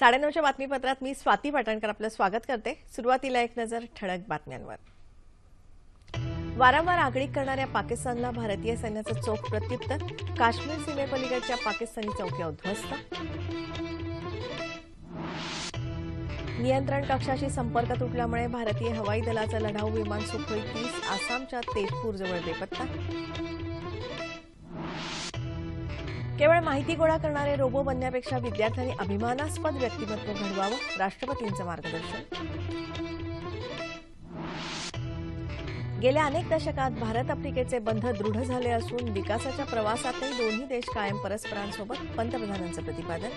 साडेनऊच्या बातमीपत्रात मी स्वाती पाटणकर आपलं स्वागत करते. सुरुवातीला एक नजर ठळक बातम्यांवर. वारंवार आगळीक करणाऱ्या पाकिस्तानला भारतीय सैन्याचं चोख प्रत्युत्तर काश्मीर सीमेपलीकडच्या पाकिस्तानी चौक्या उद्ध्वस्त नियंत्रण कक्षाशी संपर्क तुटल्यामुळे भारतीय हवाई दलाचं लढाऊ विमान सुखोई तीस आसामच्या तेजपूरजवळ बेपत्ता. केवळ माहिती गोळा करणारे रोबो बनण्यापेक्षा विद्यार्थ्यांनी अभिमानास्पद व्यक्तिमत्व घडवावं राष्ट्रपतींचं मार्गदर्शन. गेल्या अनेक दशकात भारत आफ्रिकेचे बंध दृढ झाले असून विकासाच्या प्रवासातही दोन्ही देश कायम परस्परांसोबत पंतप्रधानांचं प्रतिपादन.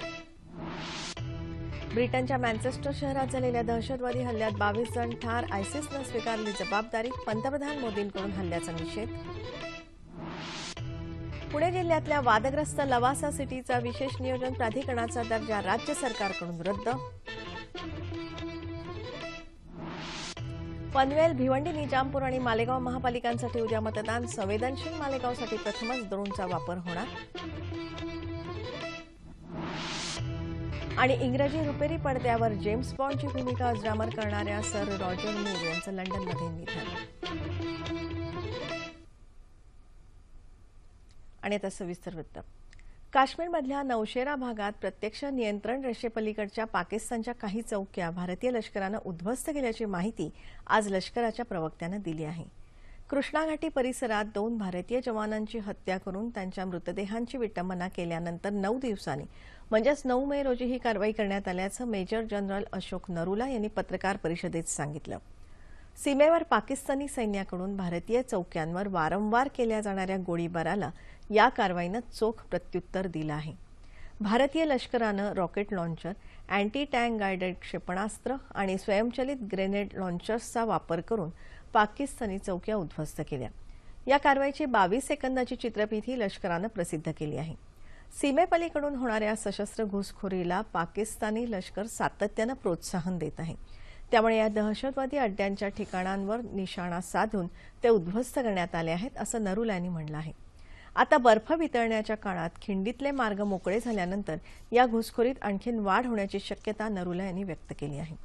ब्रिटनच्या मँचेस्टर शहरात झालेल्या दहशतवादी हल्ल्यात बावीस जण ठार आयसिसनं स्वीकारली जबाबदारी पंतप्रधान मोदींकडून हल्ल्याचा निषेध. पुणे जिल्ह्यातल्या वादग्रस्त लवासा सिटीचा विशेष नियोजन प्राधिकरणाचा दर्जा राज्य सरकारकडून रद्द. पनवेल भिवंडी निजामपूर आणि मालेगाव महापालिकांसाठी उद्या मतदान. संवेदनशील मालेगावसाठी प्रथमच ड्रोनचा वापर होणार. आणि इंग्रजी रुपेरी पडद्यावर जेम्स बॉन्डची भूमिका अजरामर करणाऱ्या सर रॉजर मूर यांचं लंडनमध्ये निधन. आणि आता सविस्तर वृत्त. काश्मीरमधल्या नौशेरा भागात प्रत्यक्ष नियंत्रण रेषेपलीकडच्या पाकिस्तानच्या काही चौक्या भारतीय लष्करानं उद्ध्वस्त केल्याची माहिती आज लष्कराच्या प्रवक्त्यानं दिली आहे. कृष्णाघाटी परिसरात दोन भारतीय जवानांची हत्या करून त्यांच्या मृतदेहांची विटंबना केल्यानंतर नऊ दिवसांनी म्हणजेच नऊ मे रोजी ही कारवाई करण्यात आल्याचं मेजर जनरल अशोक नरुला यांनी पत्रकार परिषदेत सांगितलं. सीमेवर पाकिस्तानी सैन्याकडून भारतीय चौक्यांवर वारंवार केल्या जाणाऱ्या गोळीबाराला या कारवाईनं चोख प्रत्युत्तर दिलं आहे. भारतीय लष्करानं rocket launcher anti tank guided क्षेपणास्त्र आणि स्वयंचलित ग्रेनेड लॉन्चर्सचा वापर करून पाकिस्तानी चौक्या उद्ध्वस्त केल्या. या कारवाईची बावीस सेकंदाची चित्रफितही लष्करानं प्रसिद्ध केली आहे. सीमेपलीकडून होणाऱ्या सशस्त्र घुसखोरीला पाकिस्तानी लष्कर सातत्यानं प्रोत्साहन देत आहे. त्यामुळे या दहशतवादी अड्ड्यांच्या ठिकाणांवर निशाणा साधून ते उद्ध्वस्त करण्यात आले आहेत असं नरुला यांनी म्हटलं आहे. आता बर्फ वितळण्याच्या काळात खिंडीतले मार्ग मोकळे झाल्यानंतर या घुसखोरीत आणखीन वाढ होण्याची शक्यता नरुला यांनी व्यक्त केली आहे.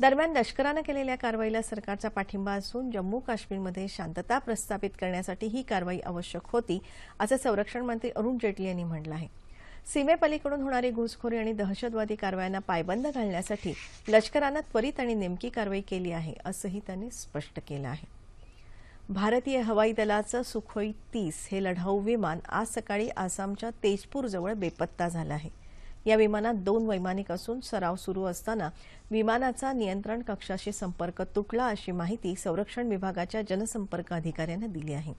दरम्यान लष्करानं केलेल्या कारवाईला सरकारचा पाठिंबा असून जम्मू काश्मीरमध्ये शांतता प्रस्थापित करण्यासाठी ही कारवाई आवश्यक होती असं संरक्षण मंत्री अरुण जेटली यांनी म्हटलं आहे. सीमेपलीकडून होणारी घुसखोरी आणि दहशतवादी कारवायांना पायबंद घालण्यासाठी लष्करानं त्वरित आणि नेमकी कारवाई केली आहे असंही त्यांनी स्पष्ट केलं आहे. भारतीय हवाई दलाचं सुखोई तीस हे लढाऊ विमान आज सकाळी आसामच्या तेजपूरजवळ बेपत्ता झालं आहे. या विमानात दोन वैमानिक असून सराव सुरू असताना विमानाचा नियंत्रण कक्षाशी संपर्क तुटला अशी माहिती संरक्षण विभागाच्या जनसंपर्क अधिकाऱ्यानं दिली आहे.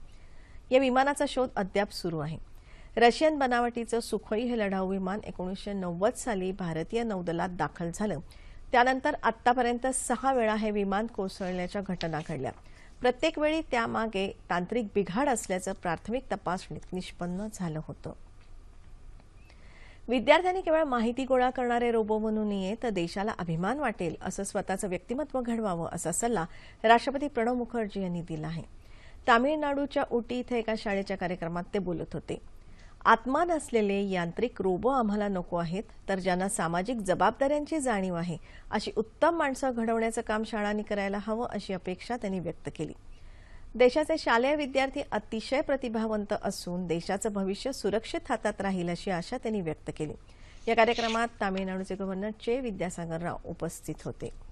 या विमानाचा शोध अद्याप सुरू आहे. रशियन बनावटीचं सुखोई हे लढाऊ विमान एकोणीसशे नव्वद साली भारतीय नौदलात दाखल झालं. त्यानंतर आतापर्यंत सहा वेळा हे विमान कोसळल्याच्या घटना घडल्या. प्रत्येक वेळी त्यामागे तांत्रिक बिघाड असल्याचं प्राथमिक तपासणीत निष्पन्न झालं होतं. विद्यार्थ्यांनी केवळ माहिती गोळा करणारे रोबो बनू नये तर देशाला अभिमान वाटेल असं स्वतःचं व्यक्तिमत्व घडवावं असा सल्ला राष्ट्रपती प्रणव मुखर्जी यांनी दिला आहे. तामिळनाडूच्या उटी इथं एका शाळेच्या कार्यक्रमात ते बोलत होते. आत्मा नसलेले यांत्रिक रोबो आम्हाला नको आहेत तर ज्यांना सामाजिक जबाबदाऱ्यांची जाणीव आहे अशी उत्तम माणसं घडवण्याचं काम शाळांनी करायला हवं अशी अपेक्षा त्यांनी व्यक्त केली. देशाचे शालेय विद्यार्थी अतिशय प्रतिभावंत असून देशाचं भविष्य सुरक्षित हातात राहील अशी आशा त्यांनी व्यक्त केली. या कार्यक्रमात तामिळनाडूचे गव्हर्नर चे विद्यासागर राव उपस्थित होते.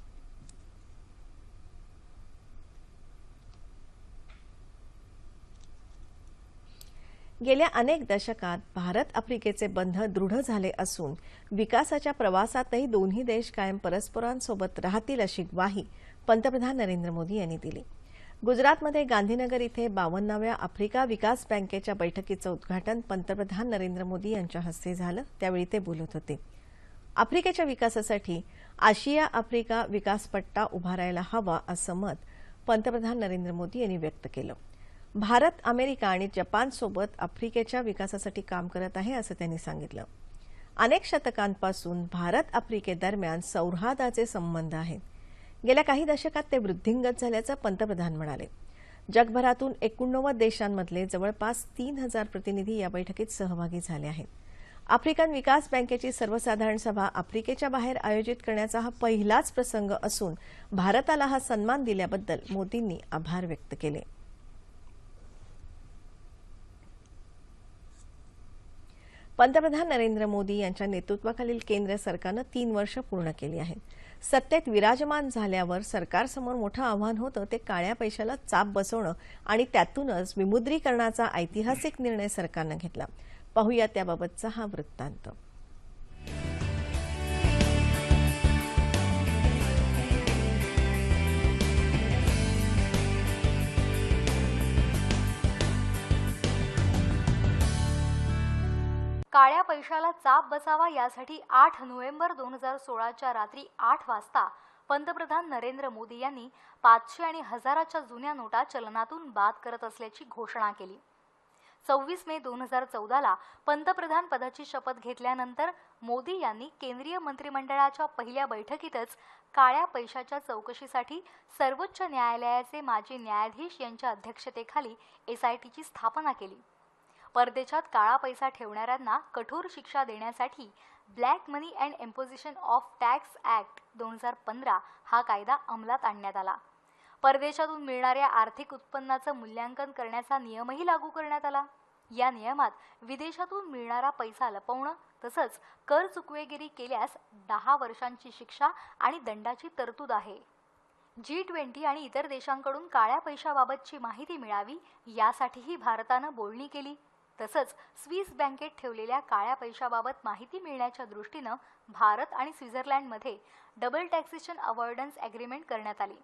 गेल्या अनेक दशकात भारत आफ्रिकेचे बंध दृढ झाले असून विकासाच्या प्रवासातही दोन्ही देश कायम परस्परांसोबत राहतील अशी ग्वाही पंतप्रधान नरेंद्र मोदी यांनी दिली. गुजरातमध्ये गांधीनगर इथे बावन्नाव्या आफ्रिका विकास बँकेच्या बैठकीचं उद्घाटन पंतप्रधान नरेंद्र मोदी यांच्या हस्ते झालं. त्यावेळी ते बोलत होते. आफ्रिकेच्या विकासासाठी आशिया आफ्रिका विकास पट्टा उभारायला हवा असं मत पंतप्रधान नरेंद्र मोदी यांनी व्यक्त केलं. भारत अमेरिका आणि जपानसोबत आफ्रिकेच्या विकासासाठी काम करत आहे असं त्यांनी सांगितलं. अनेक शतकांपासून भारत आफ्रिकेदरम्यान सौहार्दाचे संबंध आहेत. गेल्या काही दशकात ते वृद्धिंगत झाल्याचं पंतप्रधान म्हणाले. जगभरातून एकोणनव्वद देशांमधले जवळपास तीन हजार प्रतिनिधी या बैठकीत सहभागी झाले आहेत. आफ्रिकन विकास बँकेची सर्वसाधारण सभा आफ्रिकेच्या बाहेर आयोजित करण्याचा हा पहिलाच प्रसंग असून भारताला हा सन्मान दिल्याबद्दल मोदींनी आभार व्यक्त केले. पंतप्रधान नरेंद्र मोदी यांच्या नेतृत्वाखालील केंद्र सरकारनं तीन वर्ष पूर्ण केली आहेत. सत्तेत विराजमान झाल्यावर सरकारसमोर मोठं आव्हान होतं ते काळ्या पैशाला चाप बसवणं आणि त्यातूनच विमुद्रीकरणाचा ऐतिहासिक निर्णय सरकारनं घेतला. पाहूया त्याबाबतचा हा वृत्तांत. काळ्या पैशाला चाप बसावा यासाठी आठ नोव्हेंबर दोन हजार सोळाच्या रात्री आठ वाजता पंतप्रधान नरेंद्र मोदी यांनी पाचशे आणि हजाराच्या जुन्या नोटा चलनातून बाद करत असल्याची घोषणा केली. सव्वीस मे दोन हजार चौदाला पंतप्रधान पदाची शपथ घेतल्यानंतर मोदी यांनी केंद्रीय मंत्रिमंडळाच्या पहिल्या बैठकीतच काळ्या पैशाच्या चौकशीसाठी सर्वोच्च न्यायालयाचे माजी न्यायाधीश यांच्या अध्यक्षतेखाली एसआयटीची स्थापना केली. परदेशात काळा पैसा ठेवणाऱ्यांना कठोर शिक्षा देण्यासाठी black money and imposition of tax act दोन हजार पंधरा हा कायदा अंमलात आणण्यात आला. परदेशातून मिळणाऱ्या आर्थिक उत्पन्नाचं मूल्यांकन करण्याचा नियमही लागू करण्यात आला. या नियमात विदेशातून मिळणारा पैसा लपवणं तसंच कर चुकवेगिरी केल्यास दहा वर्षांची शिक्षा आणि दंडाची तरतूद आहे. जी ट्वेंटी आणि इतर देशांकडून काळ्या पैशाबाबतची माहिती मिळावी यासाठीही भारतानं बोलणी केली. तसंच स्विस बँकेत ठेवलेल्या काळ्या पैशाबाबत माहिती मिळण्याच्या दृष्टीनं भारत आणि स्वित्झर्लंडमध्ये डबल टॅक्सेशन अवॉर्डन्स ॲग्रीमेंट करण्यात आली.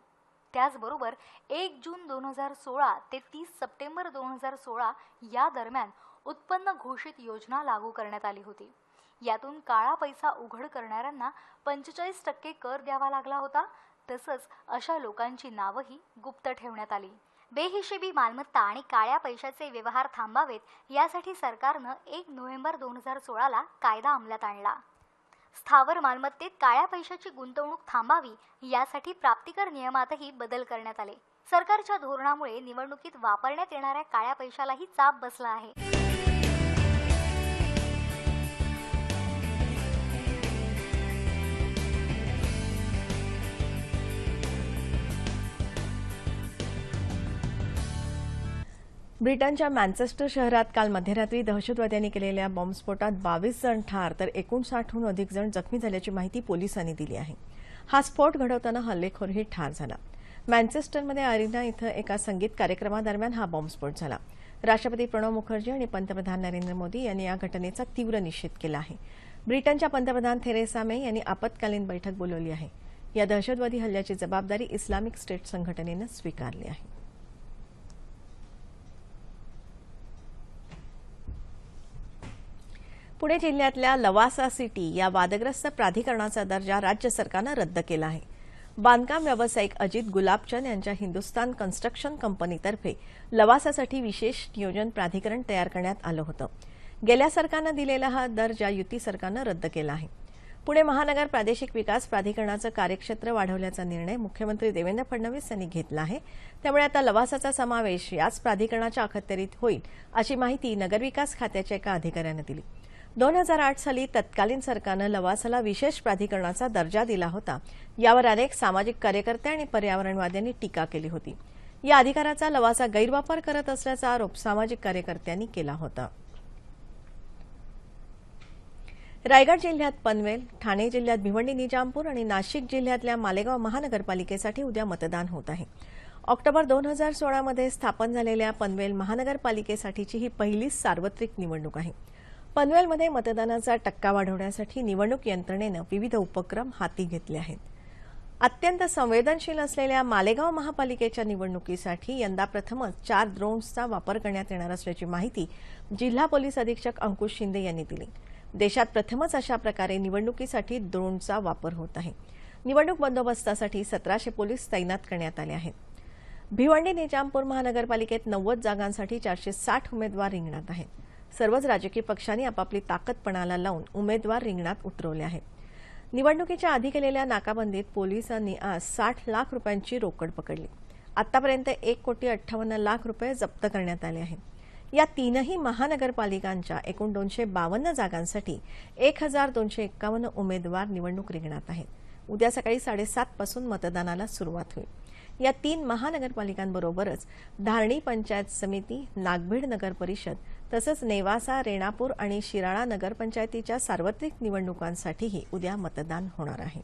त्याचबरोबर एक जून दोन हजार सोळा ते तीस सप्टेंबर दोन हजार सोळा या दरम्यान उत्पन्न घोषित योजना लागू करण्यात आली होती. यातून काळा पैसा उघड करणाऱ्यांना पंचेचाळीस टक्के कर द्यावा लागला होता. तसंच अशा लोकांची नावंही गुप्त ठेवण्यात आली. बेहिशेबी मालमत्ता आणि काळ्या पैशाचे व्यवहार थांबावेत यासाठी सरकारनं एक नोव्हेंबर दोन हजार सोळाला कायदा अंमलात आणला. स्थावर मालमत्तेत काळ्या पैशाची गुंतवणूक थांबावी यासाठी प्राप्तिकर नियमातही बदल करण्यात आले. सरकारच्या धोरणामुळे निवडणुकीत वापरण्यात येणाऱ्या काळ्या पैशालाही चाप बसला आहे. ब्रिटनच्या मँचेस्टर शहरात काल मध्यरात्री दहशतवाद्यांनी केलेल्या बॉम्बस्फोटात बावीस जण ठार तर एकोणसाठहून अधिक जण जखमी झाल्याची माहिती पोलिसांनी दिली आहे. हा स्फोट घडवताना हल्लेखोरही ठार झाला. मँचेस्टरमध्ये अरिना इथं एका संगीत कार्यक्रमादरम्यान हा बॉम्बस्फोट झाला. राष्ट्रपती प्रणव मुखर्जी आणि पंतप्रधान नरेंद्र मोदी यांनी या घटनेचा तीव्र निषेध केला आहे. ब्रिटनच्या पंतप्रधान थेरेसा मे यांनी आपत्कालीन बैठक बोलावली आहे. या दहशतवादी हल्ल्याची जबाबदारी इस्लामिक स्टेट संघटनेनं स्वीकारली आहे. पुणे जिल्ह्यातल्या लवासा सिटी या वादग्रस्त प्राधिकरणाचा दर्जा राज्य सरकारनं रद्द केला आहे. बांधकाम व्यावसायिक अजित गुलाबचंद यांच्या हिंदुस्तान कन्स्ट्रक्शन कंपनीतर्फे लवासासाठी विशेष नियोजन प्राधिकरण तयार करण्यात आलं होतं. गेल्या सरकारनं दिलेला हा दर्जा युती सरकारनं रद्द केला आहे. पुणे महानगर प्रादेशिक विकास प्राधिकरणाचं कार्यक्षेत्र वाढवल्याचा निर्णय मुख्यमंत्री देवेंद्र फडणवीस यांनी घेतला आहे. त्यामुळे आता लवासाचा समावेश याच प्राधिकरणाच्या अखत्यारीत होईल अशी माहिती नगरविकास खात्याच्या एका अधिकाऱ्यानं दिली. दोन हजार आठ साली तत्कालीन सरकारनं लवासाला विशेष प्राधिकरणाचा दर्जा दिला होता. यावर अनेक सामाजिक कार्यकर्ते आणि पर्यावरणवाद्यांनी टीका केली होती. या अधिकाराचा लवासा गैरवापर करत असल्याचा आरोप सामाजिक कार्यकर्त्यांनी केला होता. रायगड जिल्ह्यात पनवेल ठाणे जिल्ह्यात भिवंडी निजामपूर आणि नाशिक जिल्ह्यातल्या मालेगाव महानगरपालिकेसाठी उद्या मतदान होत आहे. ऑक्टोबर दोन हजार सोळामध्ये स्थापन झालेल्या पनवेल महानगरपालिकेसाठीची ही पहिलीच सार्वत्रिक निवडणूक आहे. पनवेलमध्ये मतदानाचा टक्का वाढवण्यासाठी निवडणूक यंत्रणेनं विविध उपक्रम हाती घेतले आहेत. अत्यंत संवेदनशील असलेल्या मालेगाव महापालिकेच्या निवडणुकीसाठी यंदा प्रथमच चार ड्रोन्सचा वापर करण्यात येणार असल्याची माहिती जिल्हा पोलीस अधीक्षक अंकुश शिंदे यांनी दिली. देशात प्रथमच अशा प्रकारे निवडणुकीसाठी ड्रोनचा वापर होत आहे. निवडणूक बंदोबस्तासाठी सतराशे पोलीस तैनात करण्यात आले आहेत. भिवंडी निजामपूर महानगरपालिकेत नव्वद जागांसाठी चारशे साठ उमेदवार रिंगणात आहेत. सर्वच राजकीय पक्षांनी आपापली ताकदपणाला लावून उमेदवार रिंगणात उतरवले आहेत. निवडणुकीच्या आधी केलेल्या नाकाबंदीत पोलिसांनी आज साठ लाख रुपयांची रोकड पकडली. आतापर्यंत एक कोटी अठ्ठावन्न लाख रुपये जप्त करण्यात आले आहेत. या तीनही महानगरपालिकांच्या एकूण दोनशे बावन्न जागांसाठी एक हजार दोनशे एक्कावन्न उमेदवार निवडणूक रिंगणात आहेत. उद्या सकाळी साडेसातपासून मतदानाला सुरुवात होईल. या तीन महानगरपालिकांबरोबरच धारणी पंचायत समिती नागभीड नगर परिषद तसंच नेवासा रेणापूर आणि शिराळा नगरपंचायतीच्या सार्वत्रिक निवडणुकांसाठीही उद्या मतदान होणार आहे.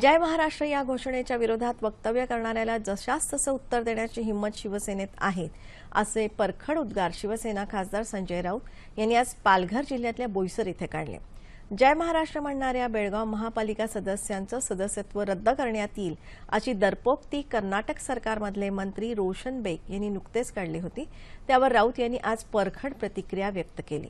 जय महाराष्ट्र या घोषणेच्या विरोधात वक्तव्य करणाऱ्याला जशास तसं उत्तर देण्याची हिंमत शिवसेनेत आहे असे परखड उद्गार शिवसेना खासदार संजय राऊत यांनी आज पालघर जिल्ह्यातल्या बोईसर इथे काढले. जय महाराष्ट्र म्हणणाऱ्या बेळगाव महापालिका सदस्यांचं सदस्यत्व रद्द करण्यात येईल अशी दरपोक्ती कर्नाटक सरकारमधले मंत्री रोशन बेग यांनी नुकतेच काढली होती. त्यावर राऊत यांनी आज परखड प्रतिक्रिया व्यक्त केली.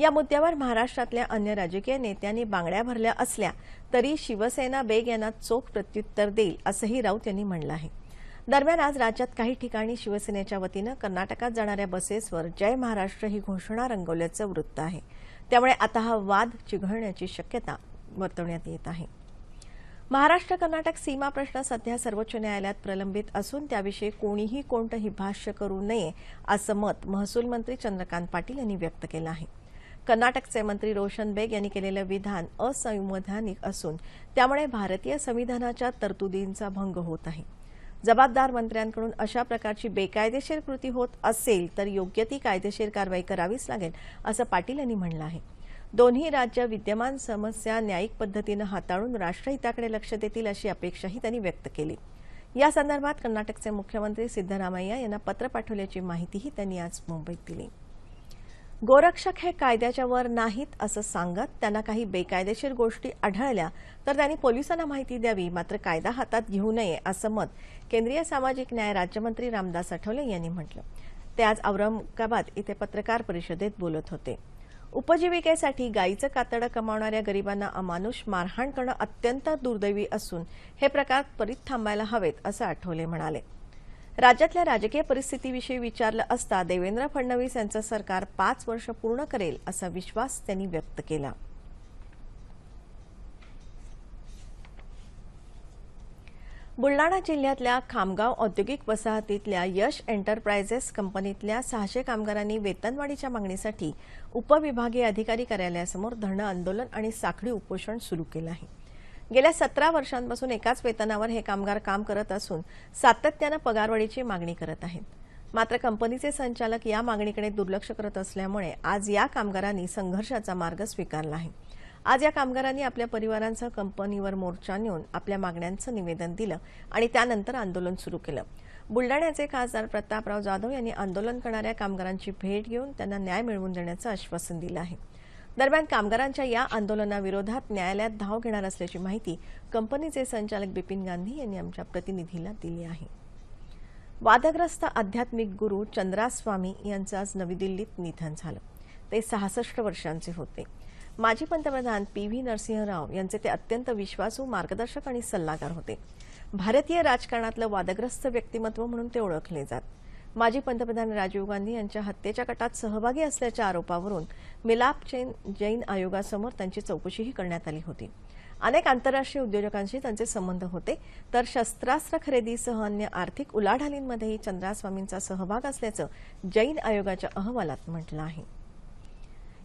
या मुद्द्यावर महाराष्ट्रातल्या अन्य राजकीय नेत्यांनी बांगड्या भरल्या असल्या तरी शिवसेना बेग यांना चोख प्रत्युत्तर देईल असंही राऊत यांनी म्हणलं आहे. दरम्यान आज राज्यात काही ठिकाणी शिवसेनेच्या वतीनं कर्नाटकात जाणाऱ्या बसेसवर जय महाराष्ट्र ही घोषणा रंगवल्याचं वृत्त आहे. त्यामुळे आता हा वाद चिघळण्याची शक्यता वर्तवण्यात येत आहे. महाराष्ट्र कर्नाटक सीमा प्रश्न सध्या सर्वोच्च न्यायालयात प्रलंबित असून त्याविषयी कोणीही कोणतंही भाष्य करू नये असं मत महसूल मंत्री चंद्रकांत पाटील यांनी व्यक्त केलं आहे. कर्नाटकचे मंत्री रोशन बेग यांनी केलेलं विधान असंवैधानिक असून त्यामुळे भारतीय संविधानाच्या तरतुदींचा भंग होत आहे. जबाबदार मंत्र्यांकडून अशा प्रकारची बेकायदेशीर कृती होत असेल तर योग्य ती कायदेशीर कारवाई करावीच लागेल असं पाटील यांनी म्हणलं आहे. दोन्ही राज्य विद्यमान समस्या न्यायिक पद्धतीनं हाताळून राष्ट्रहिताकडे लक्ष देतील अशी अपेक्षाही त्यांनी व्यक्त केली. या संदर्भात कर्नाटकचे मुख्यमंत्री सिद्धरामय्या यांना पत्र पाठवल्याची माहितीही त्यांनी आज मुंबईत दिली. गोरक्षक हे कायद्याच्या वर नाहीत असं सांगत त्यांना काही बेकायदेशीर गोष्टी आढळल्या तर त्यांनी पोलिसांना माहिती द्यावी मात्र कायदा हातात घेऊ नये असं मत केंद्रीय सामाजिक न्याय राज्यमंत्री रामदास आठवले यांनी म्हटलं. ते आज औरंगाबाद इथे पत्रकार परिषदेत बोलत होते. उपजीविकेसाठी गाईचं कातडं कमावणाऱ्या गरिबांना अमानुष मारहाण करणं अत्यंत दुर्दैवी असून हे प्रकार त्वरित थांबायला हवेत असं आठवले म्हणाले. राज्यातल्या राजकीय परिस्थितीविषयी विचारलं असता देवेंद्र फडणवीस यांचं सरकार पाच वर्ष पूर्ण करेल असा विश्वास त्यांनी व्यक्त केला. बुलडाणा जिल्ह्यातल्या खामगाव औद्योगिक वसाहतीतल्या यश एंटरप्राइजेस कंपनीतल्या सहाशे कामगारांनी वेतनवाढीच्या मागणीसाठी उपविभागीय अधिकारी कार्यालयासमोर धरणं आंदोलन आणि साखळी उपोषण सुरू केलं आहे. गेल्या सतरा वर्षांपासून एकाच वेतनावर हे कामगार काम करत असून सातत्यानं पगारवाढीची मागणी करत आहेत. मात्र कंपनीचे संचालक या मागणीकडे दुर्लक्ष करत असल्यामुळे आज या कामगारांनी संघर्षाचा मार्ग स्वीकारला आहे. आज या कामगारांनी आपल्या परिवारांसह कंपनीवर मोर्चा नेऊन आपल्या मागण्यांचं निवेदन दिलं आणि त्यानंतर आंदोलन सुरू केलं. बुलडाण्याचे खासदार प्रतापराव जाधव यांनी आंदोलन करणाऱ्या कामगारांची भेट घेऊन त्यांना न्याय मिळवून देण्याचं आश्वासन दिलं आहे. दरम्यान कामगारांच्या या आंदोलनाविरोधात न्यायालयात धाव घेणार असल्याची माहिती कंपनीचे संचालक बिपिन गांधी यांनी आमच्या प्रतिनिधीला दिली आहे. वादग्रस्त आध्यात्मिक गुरु चंद्रास्वामी यांचं आज नवी दिल्लीत निधन झालं. ते सहासष्ट वर्षांचे होते. माजी पंतप्रधान पी व्ही नरसिंहराव यांचे ते अत्यंत विश्वासू मार्गदर्शक आणि सल्लागार होते. भारतीय राजकारणातलं वादग्रस्त व्यक्तिमत्व म्हणून ते ओळखले जात. माजी पंतप्रधान राजीव गांधी यांच्या हत्येच्या कटात सहभागी असल्याच्या आरोपावरून मिलाप जैन जैन आयोगासमोर त्यांची चौकशीही करण्यात आली होती. अनेक आंतरराष्ट्रीय उद्योजकांशी त्यांचे संबंध होते तर शस्त्रास्त्र खरेदीसह अन्य आर्थिक उलाढालींमध्येही चंद्रास्वामींचा सहभाग असल्याचं जैन आयोगाच्या अहवालात म्हटलं आहे.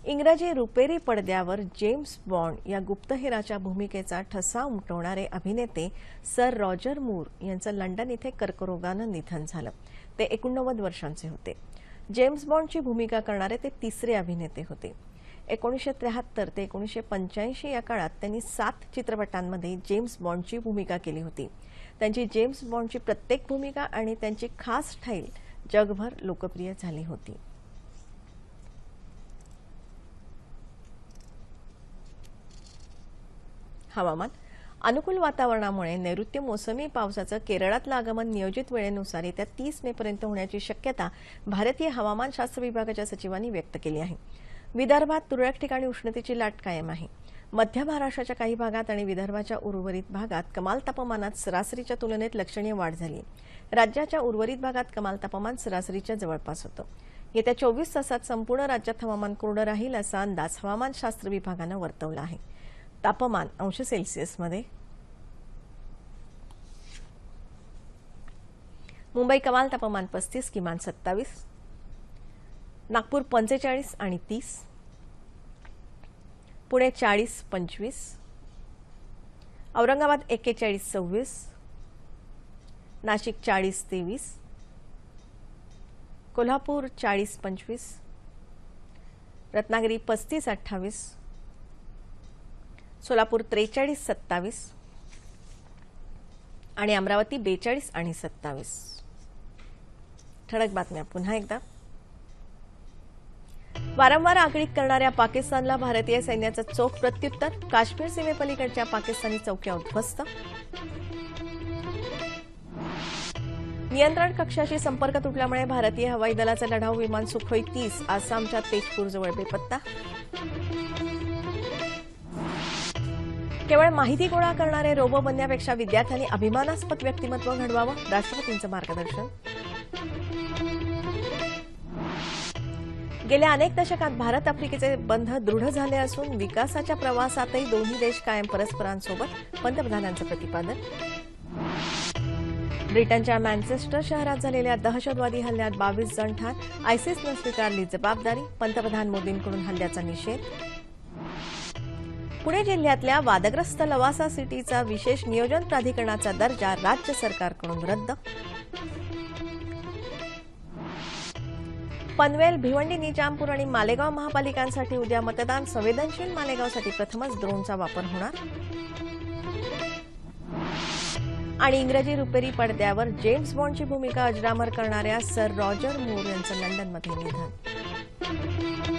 इंग्रजी रुपेरी पडद्यावर जेम्स बॉन्ड या गुप्तहेराच्या भूमिकेचा ठसा उमटवणारे अभिनेते सर रॉजर मूर यांचं लंडन इथे कर्करोगानं निधन झालं. ते एकोणनव्वद वर्षांचे होते. जेम्स बॉन्डची भूमिका करणारे ते तिसरे अभिनेते होते. एकोणीसशे त्र्याहत्तर ते एकोणीसशे पंच्याऐंशी या काळात त्यांनी सात चित्रपटांमध्ये जेम्स बॉन्डची भूमिका केली होती. त्यांची जेम्स बॉन्डची प्रत्येक भूमिका आणि त्यांची खास स्टाईल जगभर लोकप्रिय झाली होती. हवामान अनुकूल वातावरणामुळे नैऋत्य मोसमी पावसाचं केरळातलं आगमन नियोजित वेळेनुसार येत्या तीस मेपर्यंत होण्याची शक्यता भारतीय हवामानशास्त्र विभागाच्या सचिवांनी व्यक्त केली आहे. विदर्भात तुरळक ठिकाणी उष्णतेची लाट कायम आहे. मध्य महाराष्ट्राच्या काही भागात आणि विदर्भाच्या उर्वरित भागात कमाल तापमानात सरासरीच्या तुलनेत लक्षणीय वाढ झाली. राज्याच्या उर्वरित भागात कमाल तापमान सरासरीच्या जवळपास होतं. येत्या चोवीस तासात संपूर्ण राज्यात हवामान कोरडं राहील असा अंदाज हवामानशास्त्र विभागानं वर्तवला आहे. तापमान अंश सेल्सिअसमध्ये मुंबई कमाल तापमान पस्तीस किमान सत्तावीस. नागपूर पंचेचाळीस आणि तीस. पुणे चाळीस पंचवीस. औरंगाबाद एक्केचाळीस सव्वीस. नाशिक चाळीस तेवीस. कोल्हापूर चाळीस पंचवीस. रत्नागिरी पस्तीस अठ्ठावीस. सोलापूर त्रेचाळीस सत्तावीस. आणि अमरावती बेचाळीस आणि सत्तावीस. ठळक बातम्या पुन्हा एकदा. वारंवार आगळीक करणाऱ्या पाकिस्तानला भारतीय सैन्याचं चोख प्रत्युत्तर काश्मीर सीमेपलीकडच्या पाकिस्तानी चौक्या उद्ध्वस्त नियंत्रण कक्षाशी संपर्क तुटल्यामुळे भारतीय हवाई दलाचं लढाऊ विमान सुखोई तीस आसामच्या तेजपूरजवळ बेपत्ता. केवळ माहिती गोळा करणारे रोबो बनण्यापेक्षा विद्यार्थ्यांनी अभिमानास्पद व्यक्तिमत्व घडवावं? राष्ट्रपतींचं मार्गदर्शन? गेल्या अनेक दशकात भारत आफ्रिकेचे बंध दृढ झाले असून विकासाच्या प्रवासातही दोन्ही देश कायम परस्परांसोबत पंतप्रधानांचं प्रतिपादन. ब्रिटनच्या मँचेस्टर शहरात झालेल्या दहशतवादी हल्ल्यात बावीस जण ठार. आयसिसनं स्वीकारली जबाबदारी. पंतप्रधान मोदींकडून हल्ल्याचा निषेध. पुणे जिल्ह्यातल्या वादग्रस्त लवासा सिटीचा विशेष नियोजन प्राधिकरणाचा दर्जा राज्य सरकारकडून रद्द. पनवेल भिवंडी निजामपूर आणि मालेगाव महापालिकांसाठी उद्या मतदान. संवेदनशील मालेगावसाठी प्रथमच ड्रोनचा वापर होणार. आणि इंग्रजी रुपेरी पडद्यावर जेम्स बॉन्डची भूमिका अजरामर करणाऱ्या सर रॉजर मूर यांचं लंडनमध्ये निधन.